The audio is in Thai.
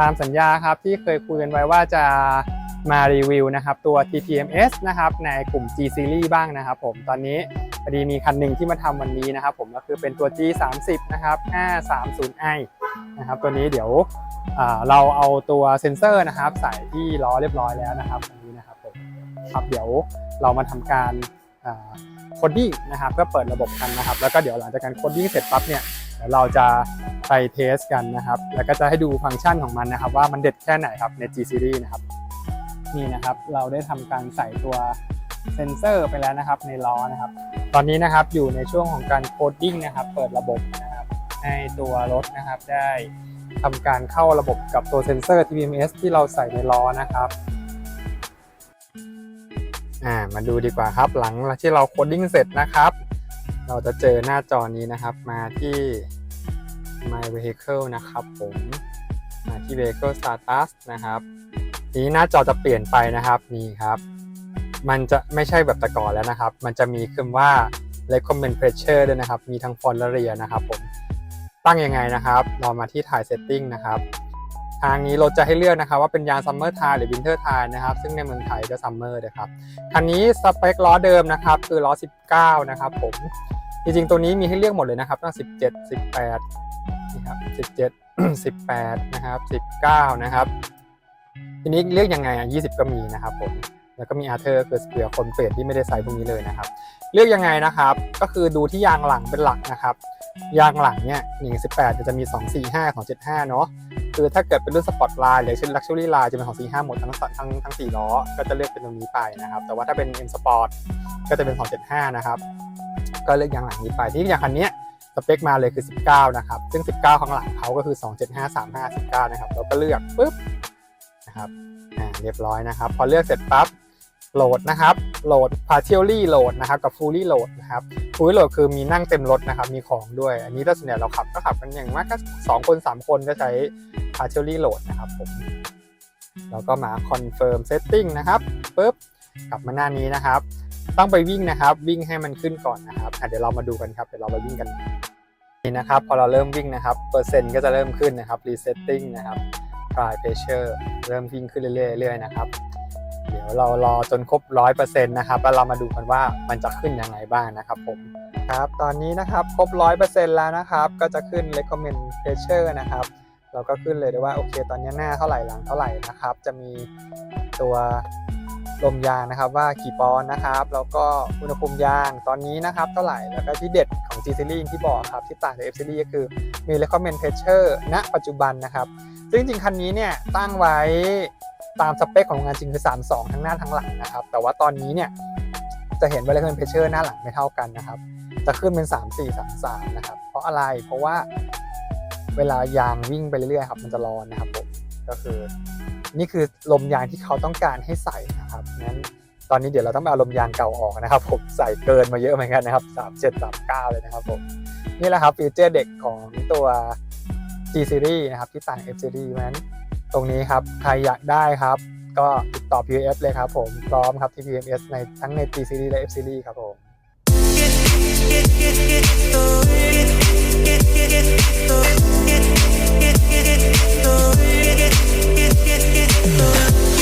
ตามสัญญาครับที่เคยคุยกันไว้ว่าจะมารีวิวนะครับตัว TPMS นะครับในกลุ่ม G Series บ้างนะครับผมตอนนี้พอดีมีคันหนึ่งที่มาทำวันนี้นะครับผมก็คือเป็นตัว G30 นะครับ 530i นะครับตัวนี้เดี๋ยวเราเอาตัวเซ็นเซอร์นะครับใส่ที่ล้อเรียบร้อยแล้วนะครับอันนี้นะครับผมครับเดี๋ยวเรามาทำการโคดดิ้งนะครับเพื่อเปิดระบบกันนะครับ แล้วก็เดี๋ยวหลังจากการโคดดิ้งเสร็จปั๊บเนี่ยเราจะ ไปเทสกันนะครับ แล้วก็จะให้ดูฟังก์ชันของมันนะครับ ว่ามันเด็ดแค่ไหนครับใน G Series นะครับ นี่นะครับเราได้ทำการใส่ตัวเซ็นเซอร์ไปแล้วนะครับในล้อนะครับ ตอนนี้นะครับอยู่ในช่วงของการโคดดิ้งนะครับ เปิดระบบนะครับให้ตัวรถนะครับได้ทำการเข้าระบบกับตัวเซ็นเซอร์ TPMS ที่เราใส่ในล้อนะครับอ่ามาดูดีกว่าครับหลังที่เราโคดดิ้งเสร็จนะครับ เราจะเจอหน้าจอนี้นะครับมาที่ My Vehicle นะครับผมมาที่ Vehicle Status นะครับทีนี้หน้าจอจะเปลี่ยนไปนะครับนี่ครับ มันจะไม่ใช่แบบแต่ก่อนแล้วนะครับ มันจะมีคำว่า recommend pressure ด้วยนะครับ มีทั้งฟอนและเรียนะครับผมตั้งยังไงนะครับ เรามาที่ถ่าย setting นะครับทางนี้รถจะให้เลือกนะครับว่าเป็นยาง summer tire หรือ winter tire นะครับ ซึ่งในเมืองไทยก็ summer นะครับคันนี้สเปคล้อเดิมนะครับ คือล้อ 19 นะครับผม จริงๆ ตัวนี้มีให้เลือกหมดเลยนะครับตั้ง17 18 นี่ครับ 17 18 นะครับ 19 นะครับ ทีนี้เลือกยังไงอะ20 ก็มีนะครับผมแล้วก็มีอาร์เธอร์คือเผื่อคนเปลี่ยนที่ไม่ได้ใส่พวกนี้เลยนะครับ เลือกยังไงนะครับ ก็คือดูที่ยางหลังเป็นหลักนะครับ ยางหลังเนี่ย118จะมี245 275เนาะคือถ้าเกิดเป็นรุ่นสปอร์ตไลน์หรือเป็นลักชัวรี่ไลน์จะเป็น245หมดทั้งทั้งทั้ง4ล้อ ก็จะเลือกเป็นตรงนี้ไปนะครับ แต่ว่าถ้าเป็น M Sport ก็จะเป็น275นะครับ ก็เลือกยางหลังนี้ไปที่อย่างคันเนี้ย เปคมาเลยคือ 19 นะครับ ซึ่ง 19 ข้างหลังเขาก็คือ 275 35 19 นะครับ เราก็เลือกปุ๊บนะครับอ่าเรียบร้อยนะครับ พอเลือกเสร็จปั๊บโหลดนะครับ โหลด partially load นะครับกับ fully load นะครับ fully load คือมีนั่งเต็มรถนะครับ มีของด้วย อันนี้ถ้าส่วนใหญ่เราขับก็ขับกันอย่างมากก็2คน 3 คนก็ใช้ partially load นะครับผมแล้วก็มา confirm setting นะครับปุ๊บกลับมาหน้านี้นะครับ ต้องไปวิ่งนะครับ วิ่งให้มันขึ้นก่อนนะครับเดี๋ยวเรามาดูกันครับเดี๋ยวเราไปวิ่งกันนี่นะครับพอเราเริ่มวิ่งนะครับเปอร์เซ็นต์ก็จะเริ่มขึ้นนะครับ resetting นะครับ try pressure เริ่มวิ่งขึ้นเรื่อยๆนะครับเดี๋ยวเรารอจนครบ100%นต์นะครับแล้วเรามาดูกันว่ามันจะขึ้นยังไงบ้างนะครับผมครับตอนนี้นะครับครบ100%แล้วนะครับก็จะขึ้น recommend pressure นะครับเราก็ขึ้นเลยได้ว่าโอเค ตอนนี้หน้าเท่าไหร่หลังเท่าไหร่นะครับ จะมีตัว ลมยางนะครับว่ากี่ปอนนะครับ แล้วก็อุณหภูมิยางตอนนี้นะครับเท่าไหร่แล้วก็ที่เด็ดของ G Series ที่บอกครับที่ต่างจาก F Series ก็คือมี recommend pressure ณ ปัจจุบันนะครับ ซึ่งจริงคันนี้เนี่ยตั้งไว้ตามสเปคของโรงงานจริงคือ 32 ทั้งหน้าทั้งหลังนะครับ แต่ว่าตอนนี้เนี่ยจะเห็นว่า recommend pressure หน้าหลังไม่เท่ากันนะครับ จะขึ้นเป็น 3 4 3 3นะครับ เพราะอะไรเพราะว่าเวลายางวิ่งไปเรื่อยๆครับมันจะร้อนนะครับผมก็คือ นี่คือลมยางที่เขาต้องการให้ใส่ ตอนนี้เดี๋ยวเราต้องเอาลมยางเก่าออกนะครับผมใส่เกินมาเยอะเหมือนกันนะครับ37 39 เลยนะครับผมนี่แหละครับฟีเจอร์เด็กของตัว G Series นะครับที่ต่าง F Series นั้น ตรงนี้ครับใครอยากได้ครับ ก็ติดต่อ PF เลยครับผมพร้อมครับที่ PMS ในทั้งใน G Series และ F Series ครับผม